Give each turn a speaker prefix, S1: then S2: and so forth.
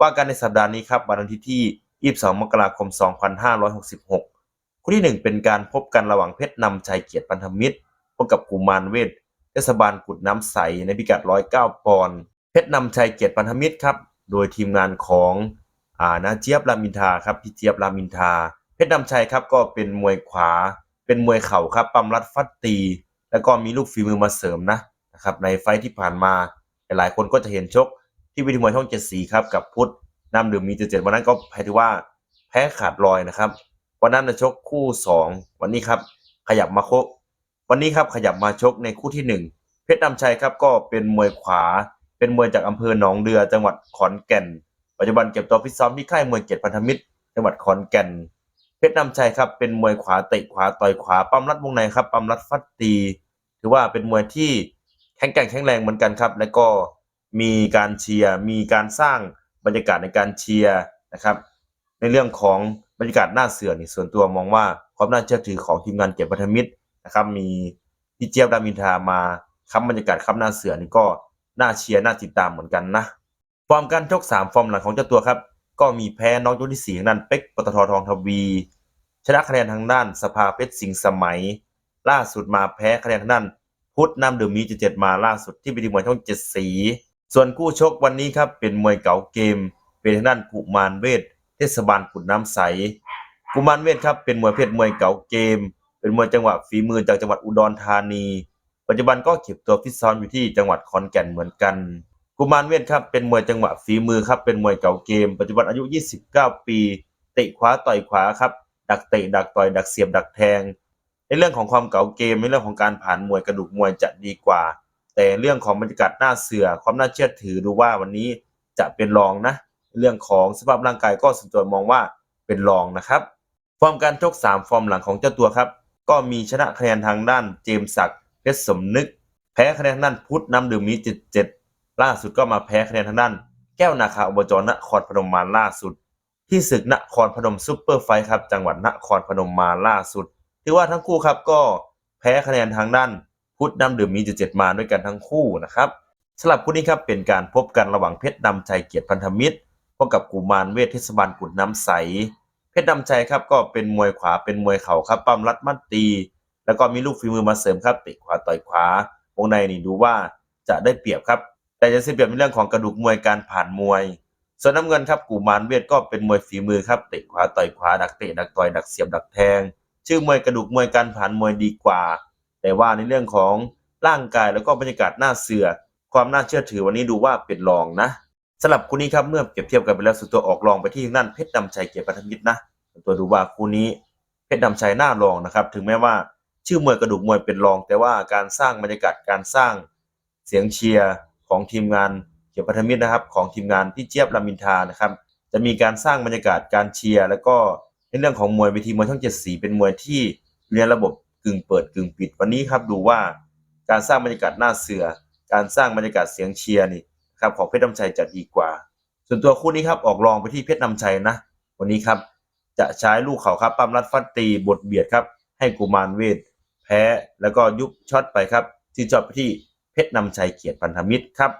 S1: ว่ากันในสัปดาห์นี้ครับวันอาทิตย์ที่ 22 มกราคม 2566 คู่ที่ 1 เป็นการพบกันระหว่างเพชรนำชัยเกียรติพันธมิตรพบกับกุมารเวทเทศบาลกุดน้ำใสในพิกัด 109 ปอนด์เพชรนำชัยเกียรติพันธมิตรครับโดยทีมงานของอ่านาเจี๊ยบรามินทาครับพี่เจี๊ยบรามินทา เพชรนำชัยครับก็เป็นมวยขวา เป็นมวยเข่าครับปั๊มรัดฟัดตี แล้วก็มีลูกฝีมือมาเสริมนะนะครับในไฟที่ผ่านมาหลายคนก็จะเห็นชก ที่วิธีมวยช่องเจ็ดสีครับกับพุทธน้ำดื่มมีเจ็ดวันนั้นก็แพ้ถือว่าแพ้ขาดลอยนะครับ วันนั้นนะชกคู่สองวันนี้ครับขยับมาโควันนี้ครับขยับมาชกในคู่ที่หนึ่งเพชรนำชัยครับก็เป็นมวยขวา เป็นมวยจากอำเภอหนองเรือจังหวัดขอนแก่น ปัจจุบันเก็บตัวฟิซ้อมที่ค่ายมวยเกียรติพันธมิตร จังหวัดขอนแก่น เพชรนำชัยครับเป็นมวยขวาเตะขวาต่อยขวาปั้มรัดวงในครับปั้มรัดฟัดตี ถือว่าเป็นมวยที่แข็งแกร่งแข็งแรงเหมือนกันครับ และก็ มีการเชียร์มีการสร้างบรรยากาศในการเชียร์นะครับ ในเรื่องของบรรยากาศหน้าเสือนี่ส่วนตัวมองว่าความน่าเชื่อถือของทีมงานเกียรติพันธมิตรนะครับ มีพี่เจี๊ยบดามินทามาค้ำบรรยากาศค้ำหน้าเสือนี่ก็น่าเชียร์น่าติดตามเหมือนกันนะฟอร์มการชกสามฟอร์มหลังของเจ้าตัวครับ ก็มีแพ้น้องยกที่สี่ทางด้านเป็กปตททองทวีชนะคะแนนทางด้านสภาเพชรสิงห์สมัย ล่าสุดมาแพ้คะแนนทางด้าน พุทธนำเดื่มมีเจ็ดมาล่าสุดที่เวทีมวยช่องเจ็ดสี ส่วนคู่ชกวันนี้ครับเป็นมวยเก๋าเกม เป็นทางด้านกุมารเวทเทศบาลกุดน้ำใส กุมารเวทครับเป็นมวยเพศมวยเก๋าเกม เป็นมวยจังหวะฝีมือจากจังหวัดอุดรธานี ปัจจุบันก็เก็บตัวฟิตซ้อมอยู่ที่จังหวัดขอนแก่นเหมือนกัน กุมารเวทครับเป็นมวยจังหวะฝีมือครับเป็นมวยเก่าเกม ปัจจุบันอายุ 29 ปีเตะขวาต่อยขวาครับดักเตะดักต่อยดักเสียบดักแทงในเรื่องของความเก่าเกมในเรื่องของการผ่านมวยกระดูกมวยจะดีกว่า แต่เรื่องของบรรยากาศหน้าเสือความน่าเชื่อถือดูว่าวันนี้จะเป็นรองนะ เรื่องของสภาพร่างกายก็ส่วนตัวมองว่าเป็นรองนะครับฟอร์มการชก3 ฟอร์มหลังของเจ้าตัวครับ ก็มีชนะคะแนนทางด้านเจมส์ศักดิ์เพชรสมนึก แพ้คะแนนทางด้านพุทธน้ำดื่มมีเจ็ดเจ็ดล่าสุดก็มาแพ้คะแนนทางด้าน แก้วนาคาอบจนครพนมมาล่าสุด ที่ศึกนครพนมซุปเปอร์ไฟท์ครับจังหวัดนครพนมมาล่าสุดถือว่าทั้งคู่ครับก็แพ้คะแนนทางด้าน พุทธน้ำดื่มมีจุดเจ็ดมาด้วยกันทั้งคู่นะครับสำหรับคู่นี้ครับเป็นการพบกันระหว่างเพชรนำชัยเกียรติพันธมิตรพบกับกุมารเวทเทศบาลกุดน้ำใส เพชรนำชัยครับก็เป็นมวยขวาเป็นมวยเข่าครับปั้มรัดมัดตี แล้วก็มีลูกฝีมือมาเสริมครับเตะขวาต่อยขวาวงในนี่ดูว่าจะได้เปรียบครับ แต่จะเสียเปรียบในเรื่องของกระดูกมวยการผ่านมวย ส่วนน้ำเงินครับกูมารเวทก็เป็นมวยฝีมือครับเตะขวาต่อยขวาดักเตะดักต่อยดักเสียบดักแทง ชื่อมวยกระดูกมวยการผ่านมวยดีกว่า แต่ว่าในเรื่องของร่างกายแล้วก็บรรยากาศหน้าเสือ ความน่าเชื่อถือวันนี้ดูว่าเป็นรองนะสำหรับคู่นี้ครับเมื่อเปรียบเทียบกันไปแล้วสุดตัวออกรองไปที่ทางด้านเพชรดำชัยเกียรติพันธมิตรนะตัวดูว่าคู่นี้เพชรดำชัยน่ารองนะครับ ถึงแม้ว่าชื่อมวยกระดูกมวยเป็นรอง แต่ว่าการสร้างบรรยากาศการสร้างเสียงเชียร์ของทีมงานเกียรติพันธมิตรนะครับ ของทีมงานพี่เจี๊ยบรามินทานะครับ จะมีการสร้างบรรยากาศการเชียร์แล้วก็ในเรื่องของมวยเวทีมวยช่องเจ็ดสีเป็นมวยที่เรียนระบบ กึ่งเปิดกึ่งปิดวันนี้ครับดูว่าการสร้างบรรยากาศหน้าเสือ การสร้างบรรยากาศเสียงเชียร์นี่ครับของเพชรน้ำชัยจะดีกว่า ส่วนตัวคู่นี้ครับออกรองไปที่เพชรน้ำชัยนะ วันนี้ครับจะใช้ลูกเขาครับปั๊มรัดฟัดตีบทเบียดครับ ให้กุมารเวทแพ้แล้วก็ยุบช็อตไปครับ ที่จอบไปที่เพชรนำชัยเกียรติพันธมิตรครับ